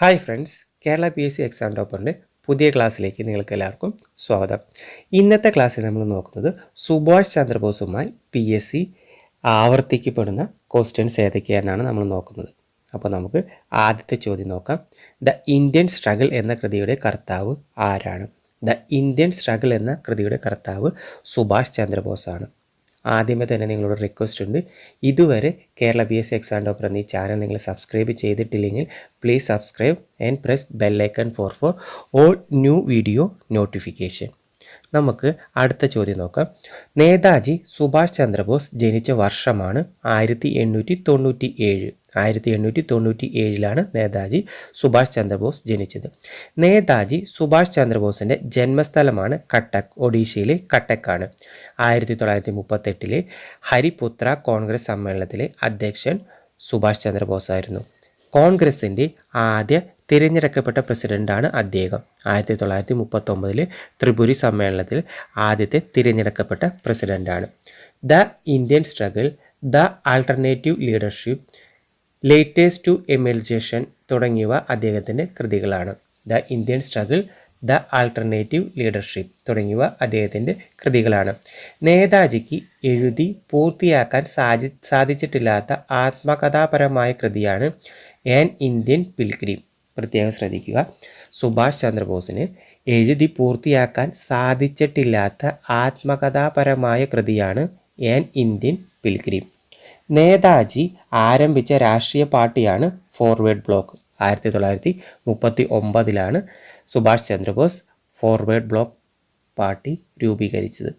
Hi friends Kerala P S C exam ടോപ്പറിന്റെ പുതിയ ക്ലാസ്സിലേക്ക് നിങ്ങൾക്ക് എല്ലാവർക്കും സ്വാഗതം. ഇന്നത്തെ ക്ലാസ്സിൽ നമ്മൾ നോക്കുന്നത് സുഭാഷ് ചന്ദ്രബോസുമായി പി എസ് സി ആവർത്തിക്കപ്പെടുന്ന ക്വസ്റ്റ്യൻസ് ഏതൊക്കെയാണെന്നാണ് നമ്മൾ നോക്കുന്നത്. അപ്പോൾ നമുക്ക് ആദ്യത്തെ ചോദ്യം നോക്കാം. ദ ഇന്ത്യൻ സ്ട്രഗിൾ എന്ന കൃതിയുടെ കർത്താവ് ആരാണ്? ദ ഇന്ത്യൻ സ്ട്രഗിൾ എന്ന കൃതിയുടെ കർത്താവ് സുഭാഷ് ചന്ദ്രബോസാണ്. ആദ്യമേ തന്നെ നിങ്ങളോട് റിക്വസ്റ്റ് ഉണ്ട്. ഇതുവരെ Kerala B S exam topper എന്നീ ചാനൽ നിങ്ങൾ സബ്സ്ക്രൈബ് ചെയ്തിട്ടില്ലെങ്കിൽ please subscribe and press bell icon for for all new video notification നമുക്ക് അടുത്ത ചോദ്യം നോക്കാം. നേതാജി സുഭാഷ് ചന്ദ്രബോസ് ജനിച്ച വർഷമാണ് ആയിരത്തി എണ്ണൂറ്റി തൊണ്ണൂറ്റി ഏഴ് ആയിരത്തി എണ്ണൂറ്റി തൊണ്ണൂറ്റി ഏഴിലാണ് നേതാജി സുഭാഷ് ചന്ദ്രബോസ് ജനിച്ചത്. നേതാജി സുഭാഷ് ചന്ദ്രബോസിന്റെ ജന്മസ്ഥലമാണ് കട്ടക് ഒഡീഷയിലെ കട്ടക്കാണ്. ആയിരത്തി തൊള്ളായിരത്തി മുപ്പത്തെട്ടിലെ ഹരിപുത്ര കോൺഗ്രസ് സമ്മേളനത്തിലെ അധ്യക്ഷൻ സുഭാഷ് ചന്ദ്രബോസ് ആയിരുന്നു. കോൺഗ്രസിന്റെ ആദ്യ തിരഞ്ഞെടുക്കപ്പെട്ട പ്രസിഡന്റാണ് അദ്ദേഹം. ആയിരത്തി തൊള്ളായിരത്തി മുപ്പത്തൊമ്പതിലെ ത്രിപുരി സമ്മേളനത്തിൽ ആദ്യത്തെ തിരഞ്ഞെടുക്കപ്പെട്ട പ്രസിഡന്റാണ്. The Indian struggle the alternative leadership latest to എമൽജേഷൻ തുടങ്ങിയവ അദ്ദേഹത്തിന്റെ കൃതികളാണ്. The Indian struggle the alternative leadership തുടങ്ങിയവ അദ്ദേഹത്തിന്റെ കൃതികളാണ്. നേതാജിക്ക് എഴുതി പൂർത്തിയാക്കാൻ സാധി സാധിച്ചിട്ടില്ലാത്ത ആത്മകഥാപരമായ കൃതിയാണ് ആൻ ഇന്ത്യൻ പിൽഗ്രിം പ്രത്യേകം ശ്രദ്ധിക്കുക. സുഭാഷ് ചന്ദ്രബോസിന് എഴുതി പൂർത്തിയാക്കാൻ സാധിച്ചിട്ടില്ലാത്ത ആത്മകഥാപരമായ കൃതിയാണ് ആൻ ഇന്ത്യൻ പിൽഗ്രിം നേതാജി ആരംഭിച്ച രാഷ്ട്രീയ പാർട്ടിയാണ് ഫോർവേഡ് ബ്ലോക്ക് ആയിരത്തി തൊള്ളായിരത്തി മുപ്പത്തി ഒമ്പതിലാണ് Subhash Chandrabose forward bloc party രൂപീകരിച്ചത്.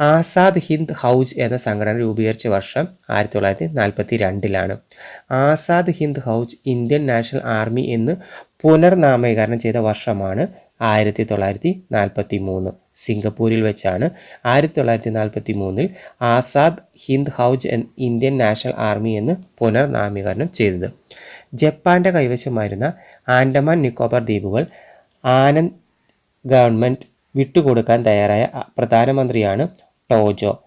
ആസാദ് ഹിന്ദ് ഹൗസ് എന്ന സംഘടന രൂപീകരിച്ച വർഷം ആയിരത്തി തൊള്ളായിരത്തി നാൽപ്പത്തി രണ്ടിലാണ് Azad Hind Fauj Indian national army എന്ന് പുനർനാമീകരണം ചെയ്ത വർഷമാണ് ആയിരത്തി തൊള്ളായിരത്തി നാൽപ്പത്തി മൂന്ന് സിംഗപ്പൂരിൽ വെച്ചാണ്. ആയിരത്തി തൊള്ളായിരത്തി നാൽപ്പത്തി മൂന്നിൽ ആസാദ് ഹിന്ദ് ഹൗജ് എൻ ഇന്ത്യൻ നാഷണൽ ആർമി എന്ന് പുനർനാമീകരണം ചെയ്തത്. ജപ്പാന്റെ കൈവശമായിരുന്ന ആൻഡമാൻ നിക്കോബാർ ദ്വീപുകൾ ആനന്ദ് ഗവൺമെന്റ് വിട്ടുകൊടുക്കാൻ തയ്യാറായ പ്രധാനമന്ത്രിയാണ് ടോജോ.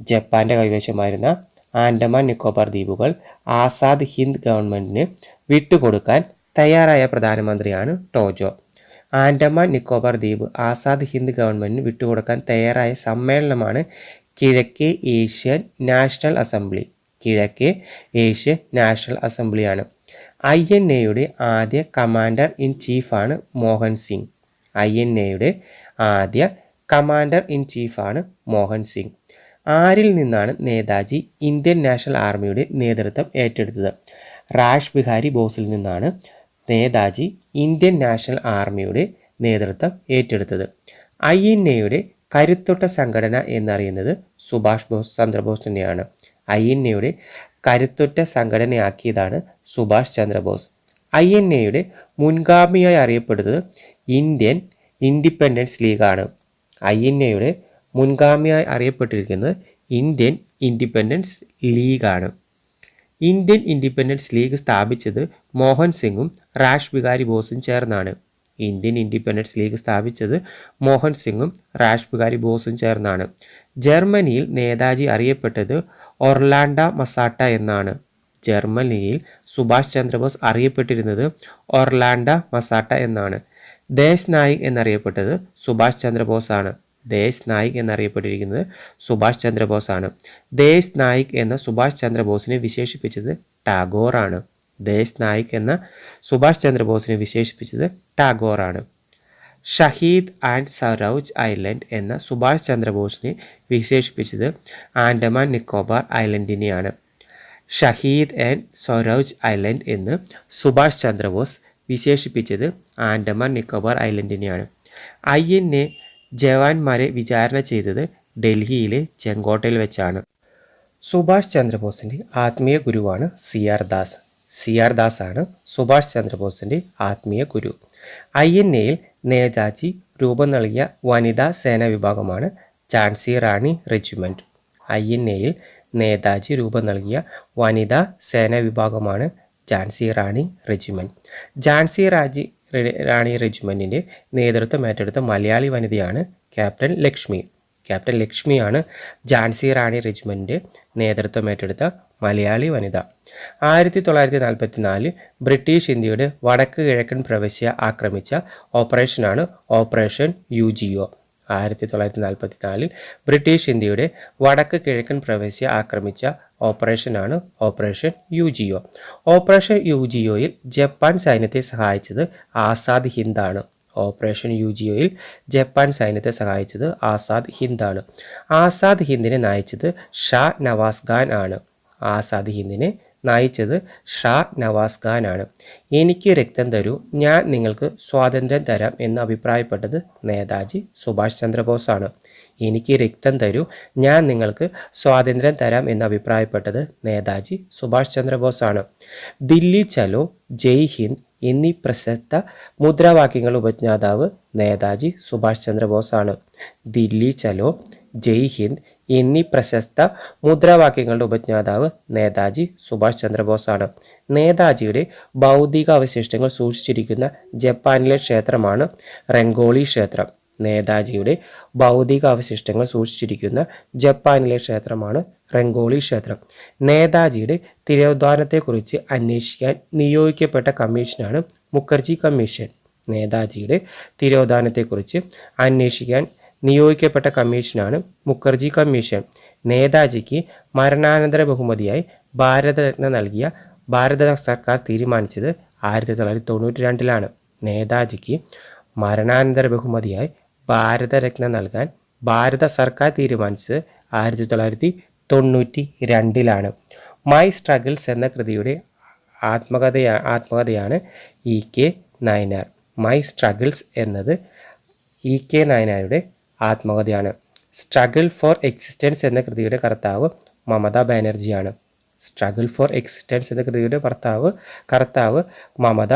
ജപ്പാന്റെ കൈവശമായിരുന്ന ആൻഡമാൻ നിക്കോബാർ ദ്വീപുകൾ ആസാദ് ഹിന്ദ് ഗവൺമെന്റിന് വിട്ടുകൊടുക്കാൻ തയ്യാറായ പ്രധാനമന്ത്രിയാണ് ടോജോ. ആൻഡമാൻ നിക്കോബാർ ദ്വീപ് ആസാദ് ഹിന്ദ് ഗവൺമെന്റിന് വിട്ടുകൊടുക്കാൻ തയ്യാറായ സമ്മേളനമാണ് കിഴക്കേ ഏഷ്യൻ നാഷണൽ അസംബ്ലി. കിഴക്കേ ഏഷ്യൻ നാഷണൽ അസംബ്ലിയാണ്. ഐ എൻ എയുടെ ആദ്യ കമാൻഡർ ഇൻ ചീഫാണ് മോഹൻ സിംഗ്. ഐ എൻ എയുടെ ആദ്യ കമാൻഡർ ഇൻ ചീഫാണ് മോഹൻ സിംഗ്. ആരിൽ നിന്നാണ് നേതാജി ഇന്ത്യൻ നാഷണൽ ആർമിയുടെ നേതൃത്വം ഏറ്റെടുത്തത്? റാഷ് ബിഹാരി ബോസിൽ നിന്നാണ് നേതാജി ഇന്ത്യൻ നാഷണൽ ആർമിയുടെ നേതൃത്വം ഏറ്റെടുത്തത്. ഐ എൻ എയുടെ കരുത്തൊട്ട സംഘടന എന്നറിയുന്നത് സുഭാഷ് ബോസ് ചന്ദ്രബോസ് തന്നെയാണ്. ഐ എൻ എയുടെ കരുത്തൊറ്റ സംഘടനയാക്കിയതാണ് സുഭാഷ് ചന്ദ്രബോസ്. ഐ എൻ എയുടെ മുൻഗാമിയായി അറിയപ്പെടുന്നത് ഇന്ത്യൻ ഇൻഡിപെൻഡൻസ് ലീഗാണ്. ഐ എൻ എയുടെ മുൻഗാമിയായി അറിയപ്പെട്ടിരിക്കുന്നത് ഇന്ത്യൻ ഇൻഡിപെൻഡൻസ് ലീഗാണ്. ഇന്ത്യൻ ഇൻഡിപെൻഡൻസ് ലീഗ് സ്ഥാപിച്ചത് മോഹൻ സിംഗും റാഷ് ബിഹാരി ബോസും ചേർന്നാണ്. ഇന്ത്യൻ ഇൻഡിപെൻഡൻസ് ലീഗ് സ്ഥാപിച്ചത് മോഹൻ സിംഗും റാഷ് ബിഹാരി ബോസും ചേർന്നാണ്. ജർമ്മനിയിൽ നേതാജി അറിയപ്പെട്ടത് ഒർലാൻഡ മസാട്ട എന്നാണ്. ജർമ്മനിയിൽ സുഭാഷ് ചന്ദ്രബോസ് അറിയപ്പെട്ടിരുന്നത് ഒർലാൻഡ മസാട്ട എന്നാണ്. ദേശ് നായിക് എന്നറിയപ്പെട്ടത് സുഭാഷ് ചന്ദ്രബോസാണ്. ദേശ് നായിക് എന്നറിയപ്പെട്ടിരിക്കുന്നത് സുഭാഷ് ചന്ദ്രബോസ് ആണ് ദേശ് നായിക് എന്ന സുഭാഷ് ചന്ദ്രബോസിനെ വിശേഷിപ്പിച്ചത് ടാഗോറാണ്. ദേശ് നായിക് എന്ന സുഭാഷ് ചന്ദ്രബോസിനെ വിശേഷിപ്പിച്ചത് ആണ് ഷഹീദ് ആൻഡ് സറൌജ് ഐലൻഡ് എന്ന സുഭാഷ് ചന്ദ്രബോസിനെ വിശേഷിപ്പിച്ചത് ആൻഡമാൻ നിക്കോബാർ ഐലൻഡിനെയാണ്. ഷഹീദ് ആൻഡ് സൊറൌജ് ഐലൻഡ് എന്ന് സുഭാഷ് ചന്ദ്രബോസ് വിശേഷിപ്പിച്ചത് ആൻഡമാൻ നിക്കോബാർ ഐലൻഡിനെയാണ്. ഐ എൻ എ ജവാന്മാരെ വിചാരണ ചെയ്തത് ഡൽഹിയിലെ ചെങ്കോട്ടയിൽ വെച്ചാണ്. സുഭാഷ് ചന്ദ്രബോസിന്റെ ആത്മീയ ഗുരുവാണ് C R Das. C R Das ആണ് സുഭാഷ് ചന്ദ്രബോസിന്റെ ആത്മീയ ഗുരു. ഐ എൻ എയിൽ നേതാജി രൂപം നൽകിയ വനിതാ സേനാ വിഭാഗമാണ് Jhansi Rani regiment I N എയിൽ നേതാജി രൂപം നൽകിയ വനിതാ സേനാ വിഭാഗമാണ് ഝാൻസി റാണി റെജിമെന്റ് ഝാൻസി രാജി റാണി റെജിമെന്റിന്റെ നേതൃത്വം ഏറ്റെടുത്ത മലയാളി വനിതയാണ് ക്യാപ്റ്റൻ ലക്ഷ്മി. ക്യാപ്റ്റൻ ലക്ഷ്മിയാണ് ജാൻസി റാണി റെജിമെന്റിന്റെ നേതൃത്വം ഏറ്റെടുത്ത മലയാളി വനിത. ആയിരത്തി തൊള്ളായിരത്തി നാൽപ്പത്തി നാലിൽ ബ്രിട്ടീഷ് ഇന്ത്യയുടെ വടക്ക് കിഴക്കൻ പ്രവശ്യ ആക്രമിച്ച ഓപ്പറേഷനാണ് ഓപ്പറേഷൻ യു ജി ഒ ആയിരത്തി തൊള്ളായിരത്തി നാൽപ്പത്തി നാലിൽ ബ്രിട്ടീഷ് ഇന്ത്യയുടെ വടക്ക് കിഴക്കൻ പ്രവശ്യ ആക്രമിച്ച ഓപ്പറേഷനാണ് operation U G O operation U G ഒയിൽ Japan സൈന്യത്തെ സഹായിച്ചത് ആസാദ് ഹിന്ദാണ്. ഓപ്പറേഷൻ യു ജി ഒയിൽ ജപ്പാൻ സൈന്യത്തെ സഹായിച്ചത് ആസാദ് ഹിന്ദാണ്. ആസാദ് ഹിന്ദിനെ നയിച്ചത് ഷാ നവാസ് ഖാൻ ആണ്. ആസാദ് ഹിന്ദിനെ നയിച്ചത് ഷാ നവാസ് ഖാൻ ആണ്. എനിക്ക് രക്തം തരൂ ഞാൻ നിങ്ങൾക്ക് സ്വാതന്ത്ര്യം തരാം എന്ന് അഭിപ്രായപ്പെട്ടത് നേതാജി സുഭാഷ് ചന്ദ്രബോസാണ്. എനിക്ക് രക്തം തരൂ. ഞാൻ നിങ്ങൾക്ക് സ്വാതന്ത്ര്യം തരാം എന്ന് അഭിപ്രായപ്പെട്ടത് നേതാജി സുഭാഷ് ചന്ദ്രബോസ് ആണ് ദില്ലി ചലോ ജയ് ഹിന്ദ് എന്നീ പ്രശസ്ത മുദ്രാവാക്യങ്ങൾ ഉപജ്ഞാതാവ് നേതാജി സുഭാഷ് ചന്ദ്രബോസ് ആണ് ദില്ലി ചലോ ജയ് ഹിന്ദ് എന്നീ പ്രശസ്ത മുദ്രാവാക്യങ്ങളുടെ ഉപജ്ഞാതാവ് നേതാജി സുഭാഷ് ചന്ദ്രബോസ് ആണ് നേതാജിയുടെ ഭൗതിക അവശിഷ്ടങ്ങൾ സൂക്ഷിച്ചിരിക്കുന്ന ജപ്പാനിലെ ക്ഷേത്രമാണ് റെങ്കോളി ക്ഷേത്രം. നേതാജിയുടെ ഭൗതിക അവശിഷ്ടങ്ങൾ സൂക്ഷിച്ചിരിക്കുന്ന ജപ്പാനിലെ ക്ഷേത്രമാണ് റെങ്കോളി ക്ഷേത്രം. നേതാജിയുടെ തിരോധാനത്തെക്കുറിച്ച് അന്വേഷിക്കാൻ നിയോഗിക്കപ്പെട്ട കമ്മീഷനാണ് മുഖർജി കമ്മീഷൻ. നേതാജിയുടെ തിരോധാനത്തെക്കുറിച്ച് അന്വേഷിക്കാൻ നിയോഗിക്കപ്പെട്ട കമ്മീഷനാണ് മുഖർജി കമ്മീഷൻ. നേതാജിക്ക് മരണാനന്തര ബഹുമതിയായി ഭാരതരത്ന നൽകിയ ഭാരത സർക്കാർ തീരുമാനിച്ചത് ആയിരത്തി തൊള്ളായിരത്തി തൊണ്ണൂറ്റി രണ്ടിലാണ് നേതാജിക്ക് മരണാനന്തര ബഹുമതിയായി ഭാരതരത്ന നൽകാൻ ഭാരത സർക്കാർ തീരുമാനിച്ചത് ആയിരത്തി തൊള്ളായിരത്തി തൊണ്ണൂറ്റി രണ്ടിലാണ്. മൈ സ്ട്രഗിൾസ് എന്ന കൃതിയുടെ ആത്മകഥയാ ആത്മകഥയാണ് E K Nayanar. My struggles എന്നത് ഇ കെ നയനാരുടെ ആത്മകഥയാണ്. സ്ട്രഗിൾ ഫോർ എക്സിസ്റ്റൻസ് എന്ന കൃതിയുടെ കർത്താവ് മമതാ ബാനർജിയാണ്. സ്ട്രഗിൾ ഫോർ എക്സിസ്റ്റൻസ് എന്ന കൃതിയുടെ ഭർത്താവ് കർത്താവ് മമത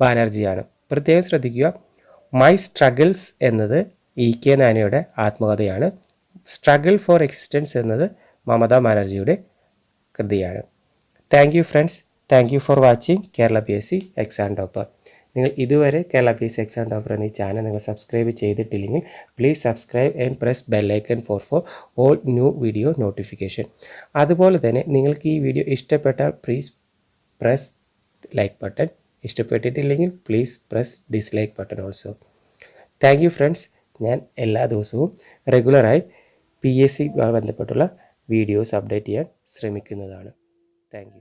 ബാനർജിയാണ്. പ്രത്യേകം ശ്രദ്ധിക്കുക മൈ സ്ട്രഗിൾസ് എന്നത് ഇ കെ നാനിയുടെ ആത്മകഥയാണ്. സ്ട്രഗിൾ ഫോർ എക്സിസ്റ്റൻസ് എന്നത് മമതാ ബാനർജിയുടെ കൃതിയാണ്. Thank you friends thank you for watching Kerala P S C exam topper നിങ്ങൾ ഇതുവരെ Kerala P S C exam topper എന്ന ഈ ചാനൽ നിങ്ങൾ സബ്സ്ക്രൈബ് ചെയ്തിട്ടില്ലെങ്കിൽ please subscribe and press bell icon for for all new video notification അതുപോലെ തന്നെ നിങ്ങൾക്ക് ഈ വീഡിയോ ഇഷ്ടപ്പെട്ടാൽ please press like button ഇഷ്ടപ്പെട്ടിട്ടില്ലെങ്കിൽ please press dislike button also thank you friends ഞാൻ എല്ലാ ദിവസവും റെഗുലറായി പി എസ് സി ബന്ധപ്പെട്ടുള്ള വീഡിയോസ് അപ്ഡേറ്റ് ചെയ്യാൻ ശ്രമിക്കുന്നതാണ്. താങ്ക്